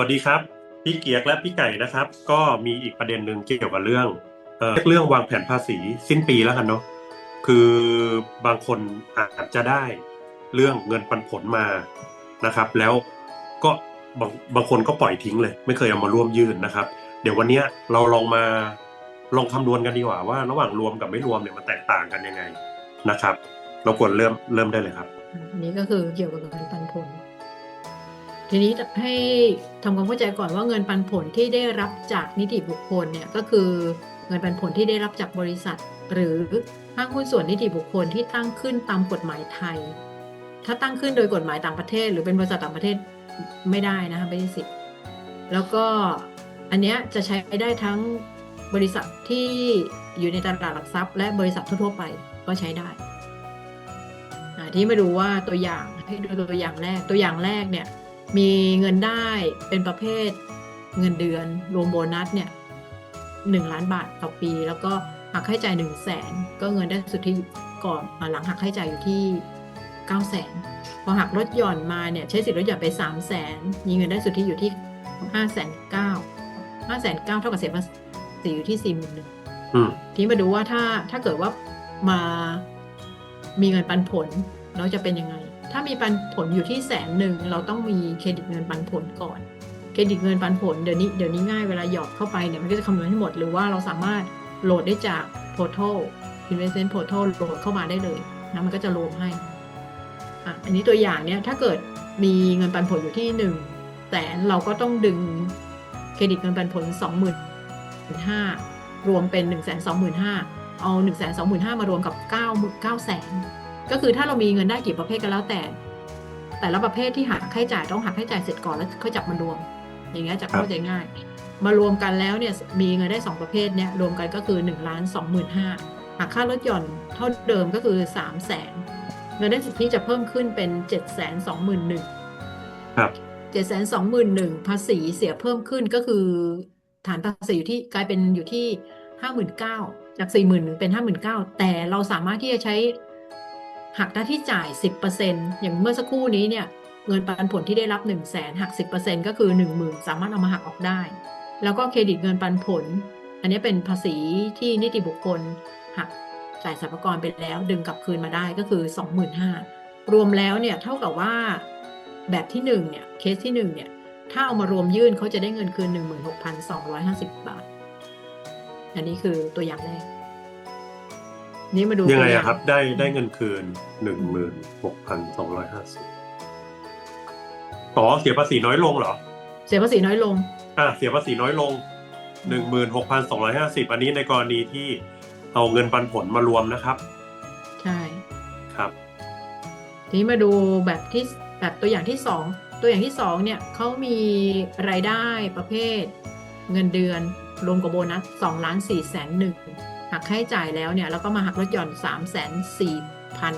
วัสดีครับพี่เกียกและพี่ไก่นะครับ ก็มีอีกประเด็นหนึ่งเกี่ยวกับเรื่องเออเรื่องวางแผนภาษีสิ้นปีแล้วกันเนาะคือบางคนอาจจะได้เรื่องเงินปันผลมานะครับ แล้วก็บางบางคนก็ปล่อยทิ้งเลย ไม่เคยเอามาร่วมยื่นนะครับ เดี๋ยววันนี้เราลองมาลองคำนวณกันดีกว่าว่า ระหว่างรวมกับไม่รวมเนี่ยมันแตกต่างกันยังไงนะครับ เราควรเริ่มเริ่มได้เลยครับ อันนี้ก็คือเกี่ยวกับเงินปันผล ทีนี้ให้ทำความเข้าใจก่อนว่าเงินปันผลที่ได้รับจากนิติบุคคลเนี่ยก็คือเงินปันผลที่ได้รับจากบริษัท หรือห้างหุ้นส่วนนิติบุคคลที่ตั้งขึ้นตามกฎหมายไทย ถ้าตั้งขึ้นโดยกฎหมายต่างประเทศ หรือเป็นบริษัทต่างประเทศไม่ได้นะคะไม่ได้สิทธิ์แล้วก็อันเนี้ยจะใช้ได้ทั้งบริษัทที่อยู่ในตลาดหลักทรัพย์ และบริษัททั่วๆไปก็ใช้ได้ที่มาดูว่าตัวอย่างให้ดูตัวอย่างแรกตัวอย่างแรกเนี่ย มีเงินได้เป็นประเภทเงินเดือนรวมโบนัสเนี่ยหนึ่งล้านบาทต่อปี แล้วก็หักค่าใช้จ่ายหนึ่งแสนก็เงินได้สุทธิก่อนอ่าหลังหักค่าใช้จ่ายอยู่ที่เก้าแสนพอหักลดหย่อนมาเนี่ยใช้สิทธิ์ลดหย่อนไปสามแสนมีเงินได้สุทธิอยู่ที่ห้าแสนเก้าห้าแสนเก้าเท่ากับเสียภาษีอยู่ที่สี่หมื่นหนึ่งอืมทีนี้มาดูว่าถ้าถ้าเกิดว่ามามีเงินปันผลเราจะเป็นยังไง ถ้ามีปันผลอยู่ที่แสนหนึ่งเราต้องมีเครดิตเงินปันผลก่อน เครดิตเงินปันผลเดี๋ยวนี้เดี๋ยวนี้ง่ายเวลาหยอดเข้าไปเนี่ยมันก็จะคำนวณให้หมดหรือว่าเราสามารถโหลดได้จาก Portal Investment Portal โหลดเข้ามาได้เลยนะมันก็จะรวมให้อะอันนี้ตัวอย่างเนี่ยถ้าเกิดมีเงินปันผลอยู่ที่หนึ่งแสนเราก็ต้องดึงเครดิตเงินปันผลสองหมื่นห้ารวมเป็นหนึ่งแสนสองหมื่นห้าเอาหนึ่งแสนสองหมื่นห้ามารวมกับเก้าเก้าแสน ก็คือถ้าเรามีเงินได้กี่ประเภทก็แล้วแต่ แต่ละประเภทที่หักค่าใช้จ่ายต้องหักค่าใช้จ่ายเสร็จก่อนแล้วค่อยจับมารวม อย่างเงี้ยจะเข้าใจง่าย มารวมกันแล้วเนี่ยมีเงินได้สองประเภทเนี่ยรวมกันก็คือ1นึ่งล้านสองหมื่นห้าหักค่าลดหย่อนเท่าเดิมก็คือ3ามแสนเงินได้สิทธิจะเพิ่มขึ้นเป็น7จ็ดแสนสองหมื่นหนึ่งครับเจ็ดแสนสองหมื่นหนึ่งภาษีเสียเพิ่มขึ้นก็คือ ฐานภาษีอยู่ที่กลายเป็นอยู่ที่ห้าหมื่นเก้าจากสี่หมื่นเป็นห้าหมื่นเก้าแต่เราสามารถที่จะใช้ หักหน้าที่จ่ายสิบเปอร์เซ็นอย่างเมื่อสักครู่นี้เนี่ยเงินปันผลที่ได้รับ1 0 0 0 0แสนหัก 10%ก็คือ 1 0,000 สามารถเอามาหักออกได้ แล้วก็เครดิตเงินปันผล อันนี้เป็นภาษีที่นิติบุคคลหักจ่ายสรรพากรไปแล้วดึงกลับคืนมาได้ก็คือ 25,000รวมแล้วเนี่ยเท่ากับว่าแบบที่1เนี่ยเคสที่1เนี่ยถ้าเอามารวมยื่นเขาจะได้เงินคืน 16,250 บาท อันนี้คือตัวอย่างแรก นี่มาดูยังไงตัวอาอะครับ ได้ได้เงินคืนหนึ่งหมื่นหกพันสองร้อยห้าสิบอ๋อเสียภาษีน้อยลงเหรอ เสียภาษีน้อยลง อะเสียภาษีน้อยลงหนึ่งหมื่นหกพันสองร้อยห้าสิบอันนี้ในกรณีที่เอาเงินปันผลมารวมนะครับ ใช่ครับทีนี้มาดูแบบที่แบบตัวอย่างที่สองตัวอย่างที่สองเนี่ยเขามีรายได้ประเภท เงินเดือนรวมกับโบนัสสองล้านสี่แสนหนึ่ง หักค่าใช้จ่ายแล้วเนี่ยแล้วก็มาหักลดหย่อนสามแสนสี่พัน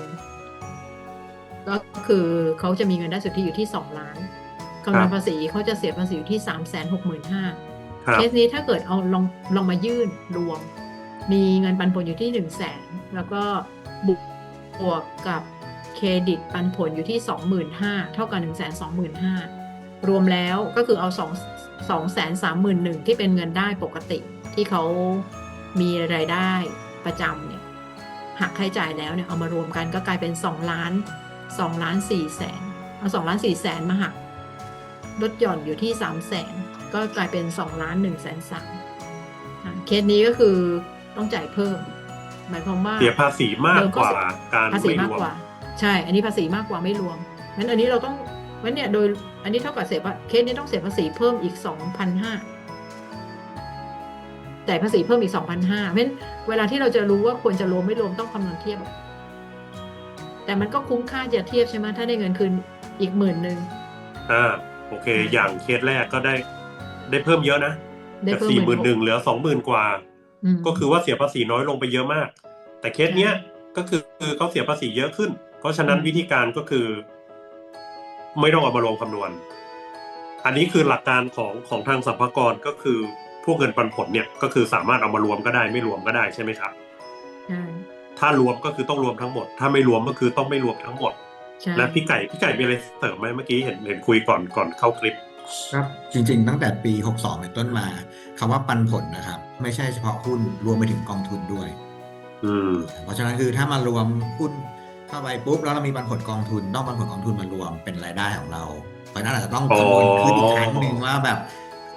ก็คือเขาจะมีเงินได้สุทธิอยู่ที่สองล้านกำลังภาษีเขาจะเสียภาษีอยู่ที่สามแสนหกหมื่นห้าครับเคสนี้ถ้าเกิดเอาลองลองมายื่นรวม มีเงินปันผลอยู่ที่หนึ่งแสนแล้วก็บุกบวกกับเครดิตปันผลอยู่ที่สองหมื่นห้าเท่ากับหนึ่งแสนสองหมื่นห้ารวมแล้วก็คือเอาสองสองแสนสามหมื่นหนึ่งที่เป็นเงินได้ปกติที่เขา มีรายได้ประจำเนี่ยหักค่าใช้จ่ายแล้วเนี่ยเอามารวมกันก็กลายเป็น 2 ล้าน2ล้าน4แสนเอา2ล้าน4แสนมาหักลดหย่อนอยู่ที่3แสนก็กลายเป็น2ล้าน1แสนสามเคสนี้ก็คือต้องจ่ายเพิ่ม หมายความว่าเสียภาษีมากกว่าการภาษีมากกว่า ใช่ อันนี้ภาษีมากกว่าไม่รวมงั้นอันนี้เราต้องงั้นเนี่ยโดยอันนี้เท่ากับเสียภาเคสนี้ต้องเสียภาษีเพิ่มอีก2,500 จ่ายภาษีเพิ่มอีก 2,500เพราะฉะนั้นเวลาที่เราจะรู้ว่าควรจะรวมไม่รวมต้องคำนวณเทียบ แต่มันก็คุ้มค่าจะเทียบใช่ไหมถ้าได้เงินคืนอีกหมื่นหนึ่งอ่าโอเค อย่างเคสแรกก็ได้ได้เพิ่มเยอะนะจากสี่หมื่นหนึ่งเหลือสองหมื่นกว่า ก็คือว่าเสียภาษีน้อยลงไปเยอะมาก แต่เคสเนี้ยก็คือเขาเสียภาษีเยอะขึ้น เพราะฉะนั้นวิธีการก็คือ ไม่ต้องเอามาลงคำนวณ อันนี้คือหลักการของของทางสรรพากรก็คือ พวกเงินปันผลเนี่ยก็คือสามารถเอามารวมก็ได้ไม่รวมก็ได้ใช่ไหมครับใช่ถ้ารวมก็คือต้องรวมทั้งหมด ถ้าไม่รวมก็คือต้องไม่รวมทั้งหมดใช่และพี่ไก่พี่ไก่มีอะไรเสริมไหมเมื่อกี้เห็นเห็นคุยก่อนก่อนเข้าคลิปครับจริงๆ ตั้งแต่ปี 62เป็นต้นมาคำว่าปันผลนะครับ ไม่ใช่เฉพาะหุ้นรวมไปถึงกองทุนด้วยอืมเพราะฉะนั้นคือถ้ามารวมหุ้นเข้าไปปุ๊บแล้วเรามีปันผลกองทุนต้องปันผลกองทุนมารวมเป็นรายได้ของเราเพราะฉะนั้นอาจจะต้องคำนวณขึ้นอีกครั้งหนึ่งว่าแบบ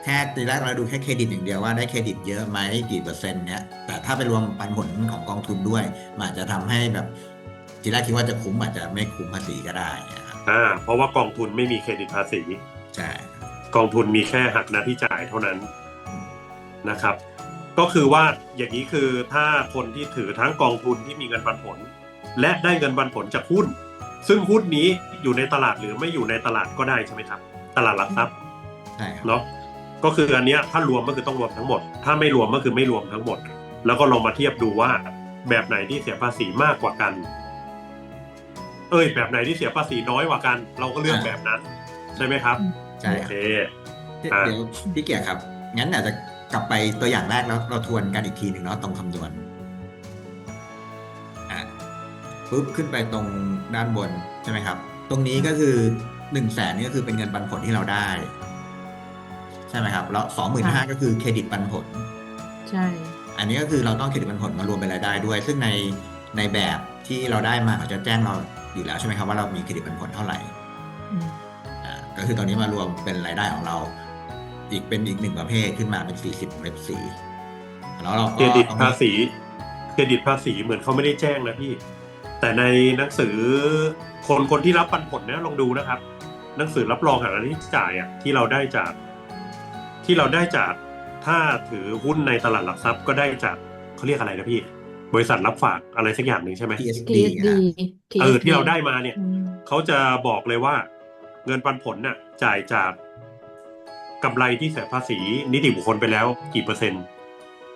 แค่ทีแรกเราดูแค่เครดิตอย่างเดียวว่าได้เครดิตเยอะไหมกี่เปอร์เซ็นต์เนี้ยแต่ถ้าไปรวมปันผลของกองทุนด้วยมันอาจจะทำให้แบบทีแรกคิดว่าจะคุ้มอาจจะไม่คุ้มภาษีก็ได้นะครับอ่าเพราะว่ากองทุนไม่มีเครดิตภาษีใช่กองทุนมีแค่หักหน้าที่จ่ายเท่านั้นนะครับ ก็คือว่าอย่างนี้คือถ้าคนที่ถือทั้งกองทุนที่มีเงินปันผล และได้เงินปันผลจากหุ้น ซึ่งหุ้นนี้อยู่ในตลาดหรือไม่อยู่ในตลาดก็ได้ใช่ไหมครับ ตลาดหลักทรัพย์ใช่ครับเนาะ ก็คืออันเนี้ยถ้ารวมก็คือต้องรวมทั้งหมด ถ้าไม่รวมก็คือไม่รวมทั้งหมด แล้วก็ลองมาเทียบดูว่า แบบไหนที่เสียภาษีมากกว่ากัน เอ้ย แบบไหนที่เสียภาษีน้อยกว่ากัน เราก็เลือกแบบนั้น ใช่ไหมครับใช่โอครับเคเดี๋ยวอ่าเดี๋ยวพี่เกียรติครับ งั้นอาจจะกลับไปตัวอย่างแรกแล้วเราทวนกันอีกทีหนึ่งเนาะตรงคำนวณอะปุ๊บขึ้นไปตรงด้านบนใช่ไหมครับ ตรงนี้ก็คือหนึ่งแสนนี่ก็คือเป็นเงินปันผลที่เราได้ ใช่ไหมครับ แล้วสองหมื่นห้าค่ะก็คือเครดิตปันผล ใช่ อันนี้ก็คือเราต้องเครดิตปันผลมารวมเป็นรายได้ด้วย ซึ่งในในแบบที่เราได้มาเขาจะแจ้งเราอยู่แล้วใช่ไหมครับว่าเรามีเครดิตปันผลเท่าไหร่อืมอ่าก็คือตอนนี้มารวมเป็นรายได้ของเรา อีกเป็นอีกหนึ่งประเภทขึ้นมาเป็น40เล็บสีแล้วเราเคก็รดิตเอาภาษีเครดิตภาษีเหมือนเขาไม่ได้แจ้งนะพี่ แต่ในหนังสือคนคนที่รับปันผลเนี่ยลองดูนะครับ หนังสือรับรองหาที่จ่ายอะที่เราได้จาก ที่เราได้จากถ้าถือหุ้นในตลาดหลักทรัพย์ก็ได้จากเขาเรียกอะไรนะพี่ บริษัทรับฝากอะไรสักอย่างหนึ่งใช่ไหม TSD TSD อะ เออที่เราได้มาเนี่ยอืมเขาจะบอกเลยว่า เงินปันผลน่ะ จ่ายจากกำไรที่เสียภาษีนิติบุคคลไปแล้วกี่เปอร์เซ็นต์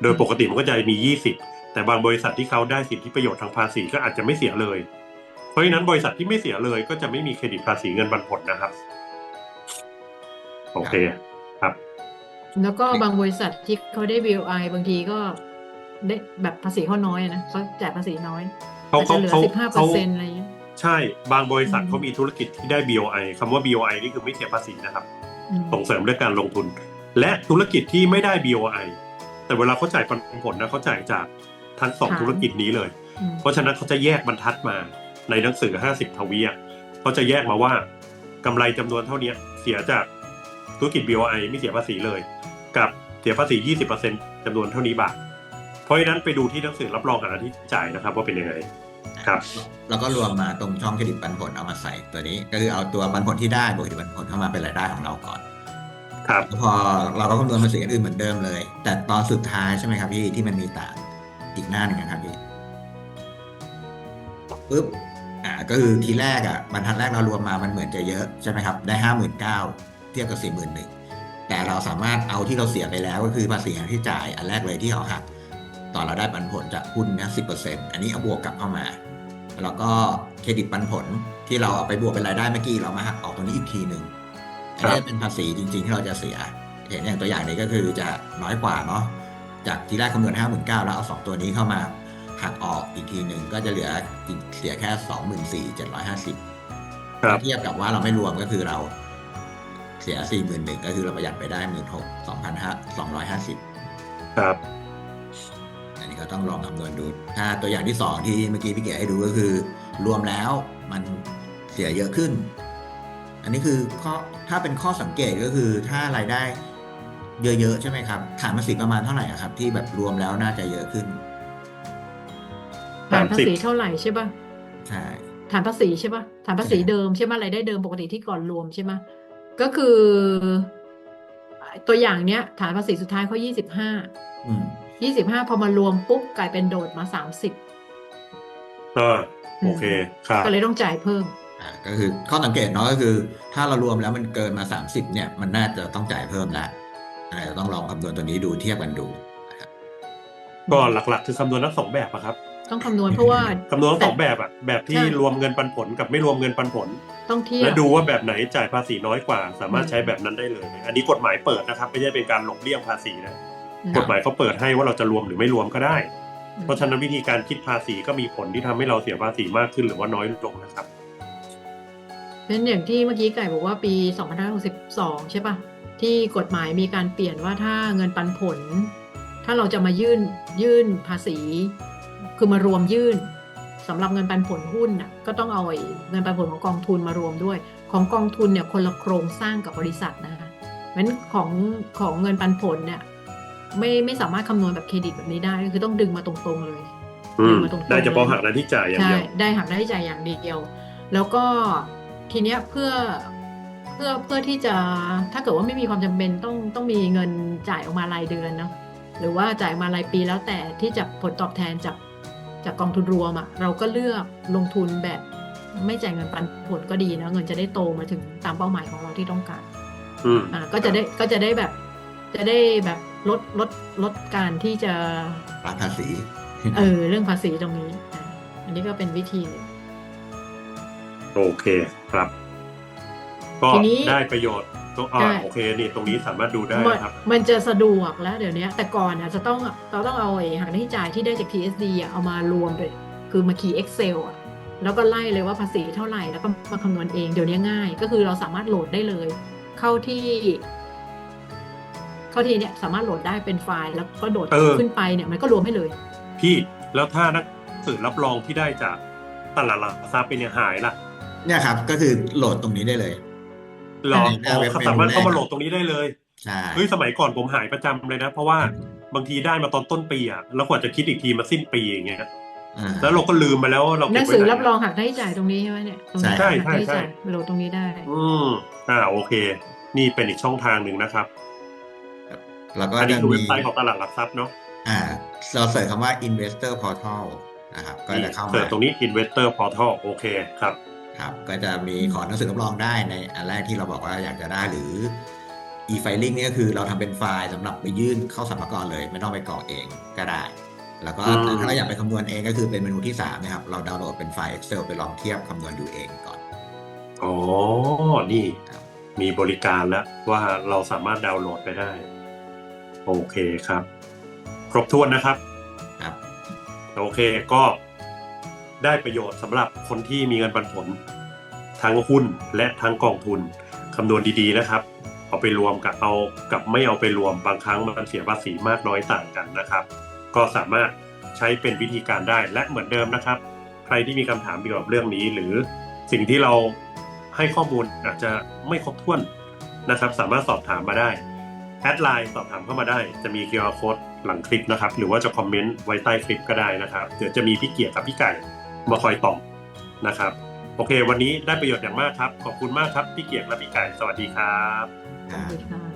โดยปกติมันก็จะมี 20 แต่บางบริษัทที่เขาได้สิทธิประโยชน์ทางภาษีก็อาจจะไม่เสียเลย เพราะฉะนั้นบริษัทที่ไม่เสียเลยก็จะไม่มีเครดิตภาษีเงินปันผลนะครับ โอเคครับ แล้วก็บางบริษัทที่เขาได้ BOI บางทีก็ได้แบบภาษีเขาน้อยอะนะเขาจ่ายภาษีน้อยเขาอาจจะเหลือเขาสิบห้าเปอร์เซ็นต์อะไรอย่างเงี้ยใช่ บางบริษัทอืมเขามีธุรกิจที่ได้ BOI คำว่า BOI นี่คือไม่เสียภาษีนะครับอืมส่งเสริมเรื่องการลงทุน และธุรกิจที่ไม่ได้ BOI แต่เวลาเขาจ่ายปันผลนะเขาจ่ายจากทั้งสองธุรกิจนี้เลยอืมเพราะฉะนั้นเขาจะแยกบรรทัดมาในหนังสือ 50 ทวีอะเขาจะแยกมาว่ากำไรจำนวนเท่านี้เสียจากธุรกิจ BOI ไม่เสียภาษีเลย กับเสียภาษี 20%จำนวนเท่านี้บาท เพราะฉะนั้นไปดูที่หนังสือรับรองการที่จ่ายนะครับ ว่าเป็นยังไงครับแล้วก็รวมมาตรงช่องเครดิตปันผลเอามาใส่ตัวนี้ ก็คือเอาตัวปันผลที่ได้บวกเครดิตปันผลเข้ามาเป็นรายได้ของเราก่อน ครับแล้วพอเราก็คำนวณภาษีอื่นเหมือนเดิมเลย แต่ตอนสุดท้ายใช่ไหมครับพี่ที่มันมีต่างอีกหน้าหนึ่งนะครับพี่ปุ๊บอ่าก็คือทีแรกอะบรรทัดแรกเรารวมมามันเหมือนจะเยอะใช่ไหมครับได้ห้าหมื่นเก้าเทียบกับสี่หมื่นหนึ่ง แต่เราสามารถเอาที่เราเสียไปแล้วก็คือภาษีที่จ่ายอันแรกเลยที่เขาหักตอนเราได้ปันผลจากหุ้นเนี่ยสิบเปอร์เซ็นอันนี้เอาบวกกลับเข้ามา แล้วก็เครดิตปันผลที่เราเอาไปบวกเป็นรายได้เมื่อกี้เรามาหักออกตรงนี้อีกทีหนึ่งครับอันนี้เป็นภาษีจริง ๆ ที่เราจะเสีย เห็นอย่างตัวอย่างนี้ก็คือจะน้อยกว่าเนาะจากที่แรกคำนวณห้าหมื่นเก้าแล้วเอาสองตัวนี้เข้ามาหักออกอีกทีหนึ่งก็จะเหลือเสียแค่สองหมื่นสี่เจ็ดร้อยห้าสิบครับเทียบกับว่าเราไม่รวมก็คือเรา เสียสี่หมื่นหนึ่งก็คือเราประหยัดไปได้หมื่นหกสองพันห้าสองร้อยห้าสิบครับ อันนี้ก็ต้องลองคำนวณดู ถ้าตัวอย่างที่สองที่เมื่อกี้พี่เก๋ให้ดูก็คือ รวมแล้วมันเสียเยอะขึ้น อันนี้คือข้อถ้าเป็นข้อสังเกตก็คือถ้ารายได้เยอะๆใช่ไหมครับฐานภาษีประมาณเท่าไหร่อะครับ ที่แบบรวมแล้วน่าจะเยอะขึ้นฐานภาษี30เท่าไหร่ใช่ป่ะใช่ฐานภาษีใช่ป่ะฐานภาษีใช่เดิมใช่ไหมรายได้เดิมปกติที่ก่อนรวมใช่ไหม ก็คือ ตัวอย่างเนี้ย ฐานภาษีสุดท้ายเขายี่สิบห้าอืมยี่สิบห้าพอมารวมปุ๊บกลายเป็นโดดมาสามสิบอ่าโอเคครับก็เลยต้องจ่ายเพิ่มอ่าก็คือข้อสังเกตเนาะก็คือ ถ้าเรารวมแล้วมันเกินมา30เนี่ย มันน่าจะต้องจ่ายเพิ่มแล้วอาจจะต้องลองคำนวณตัวนี้ดูเทียบกันดูนะครับก็หลักๆ คือคำนวณทั้งสองแบบอะครับ ต้องคำนวณเพราะว่าคำนวณทั้งสองแบบอะแบบที่ใช่รวมเงินปันผลกับไม่รวมเงินปันผล ต้องเทียและบดูว่าแบบไหนจ่ายภาษีน้อยกว่า สามารถอืมใช้แบบนั้นได้เลย อันนี้กฎหมายเปิดนะครับ ไม่ใช่เป็นการหลบเลี่ยงภาษีนะอืมกฎหมายเขาเปิดให้ว่าเราจะรวมหรือไม่รวมก็ได้อืมเพราะฉะนั้นวิธีการคิดภาษีก็มีผลที่ทำให้เราเสียภาษีมากขึ้นหรือว่าน้อยลงนะครับราะฉะนั้นอย่างที่เมื่อกี้ไก่บอกว่าปี 2562 ใช่ปะที่กฎหมายมีการเปลี่ยนว่าถ้าเงินปันผล ถ้าเราจะมายื่นยื่นภาษี คือมารวมยื่นสำหรับเงินปันผลหุ้นน่ะก็ต้องเอาไอ้เงินปันผลของกองทุนมารวมด้วย ของกองทุนเนี่ยคนละโครงสร้างกับบริษัทนะคะเพราะฉะนั้นของของเงินปันผลเนี่ยไม่ไม่สามารถคำนวณแบบเครดิตแบบนี้ได้ก็คือต้องดึงมาตรงๆเลยอืมมาตรงๆได้เฉพาะเลยหักหน้าที่จ่ายอย่างใช่เดียวได้หักได้จ่ายอย่างเดียว แล้วก็ทีเนี้ยเพื่อเพื่อเพื่อที่จะถ้าเกิดว่าไม่มีความจำเป็นต้องต้องมีเงินจ่ายออกมารายเดือนเนาะหรือว่าจ่ายออกมารายปีแล้วแต่ที่จะผลตอบแทนจาก จากกองทุนรวมอะเราก็เลือกลงทุนแบบไม่จ่ายเงินปันผลก็ดีนะเงินจะได้โตมาถึงตามเป้าหมายของเราที่ต้องการอืมอ่าก็จะได้ก็จะได้แบบ จะได้แบบลดลดลดการที่จะรับภาษีเออเรื่องภาษีตรงนี้อะอันนี้ก็เป็นวิธีหนึ่งโอเคครับ ก็ทีนี้ได้ประโยชน์ ตัวอ่าใช่ โอเคนี่ตรงนี้สามารถดูได้มันนะครับ มันจะสะดวกแล้วเดี๋ยวนี้แต่ก่อนอะจะต้องเราต้องเอาไอ้หักหน้าที่จ่ายที่ได้จาก TSD อะเอามารวมไป คือมาคีย์ Excel อะแล้วก็ไล่เลยว่าภาษีเท่าไหร่แล้วก็มาคำนวณเองเดี๋ยวนี้ง่าย ก็คือเราสามารถโหลดได้เลย เข้าที่ เข้าที่เนี่ยสามารถโหลดได้เป็นไฟล์แล้วก็โดดเออ ขึ้นไปเนี่ยมันก็รวมให้เลย พี่แล้วถ้านักสื่อรับรองที่ได้จากตลาดหลักทรัพย์เป็นเนี่ยหายล่ะ เนี่ยครับก็คือโหลดตรงนี้ได้เลย หรอในหอ๋น้าอเว็บเขาสามารถเมนูแรกเข้ามาโหลดตรงนี้ได้เลยใช่เฮ้ยสมัยก่อนผมหายประจำเลยนะ เพราะว่าบางทีได้มาตอนต้นปีอะแล้วกว่าจะคิดอีกทีมาสิ้นปีอย่างเงี้ยอ่าแล้วเราก็ลืมไปแล้วว่าเราหเก็นับงไว้สือไหนรับรองหักหน้าที่จ่ายตรงนี้ใช่ไหมเนี่ยตรงนี้ใช่หักหน้าที่ใช่จ่ายโหลดตรงนี้ได้ อืมอ่าโอเค นี่เป็นอีกช่องทางหนึ่งนะครับแล้วก็อันนี้จะคือมีเว็บไซต์ของตลาดหลักทรัพย์เนาะอ่าเราเสิร์ชคำว่า investor portal นะครับก็นี่จะเข้าเสิมาร์ชตรงนี้ investor portal โอเคครับ ครับก็จะมีขอหนังสือรับรองได้ในอันแรกที่เราบอกว่าอยากจะได้หรือ e-filing นี่ก็คือเราทำเป็นไฟล์สำหรับไปยื่นเข้าสรรพากรเลย ไม่ต้องไปกรอกเองก็ได้ แล้วก็อืมถ้าเราอยากไปคำนวณเองก็คือเป็นเมนูที่3นะครับเราดาวน์โหลดเป็นไฟล์ Excel ไปลองเทียบคำนวณดูเองก่อนอ๋อนี่ครับมีบริการแล้วว่าเราสามารถดาวน์โหลดไปได้ โอเคครับ ครบถ้วนนะครับครับ โอเคก็ ได้ประโยชน์สำหรับคนที่มีเงินปันผล ทั้งหุ้นและทั้งกองทุนคำนวณดีๆนะครับ เอาไปรวมกับเอากับไม่เอาไปรวมบางครั้งมันเสียภาษีมากน้อยต่างกันนะครับ ก็สามารถใช้เป็นวิธีการได้และเหมือนเดิมนะครับ ใครที่มีคำถามเกี่ยวกับเรื่องนี้ หรือสิ่งที่เราให้ข้อมูลอาจจะไม่ครบถ้วนนะครับ สามารถสอบถามมาได้แอดไลน์สอบถามเข้ามาได้ จะมี QR code หลังคลิปนะครับ หรือว่าจะคอมเมนต์ไว้ใต้คลิปก็ได้นะครับ เดี๋ยวจะมีพี่เกียรติกับพี่ไก่ มาคอยตอบนะครับ โอเค วันนี้ได้ประโยชน์อย่างมากครับ ขอบคุณมากครับพี่เกียรติและพี่ไก่ สวัสดีครับ สวัสดีค่ะ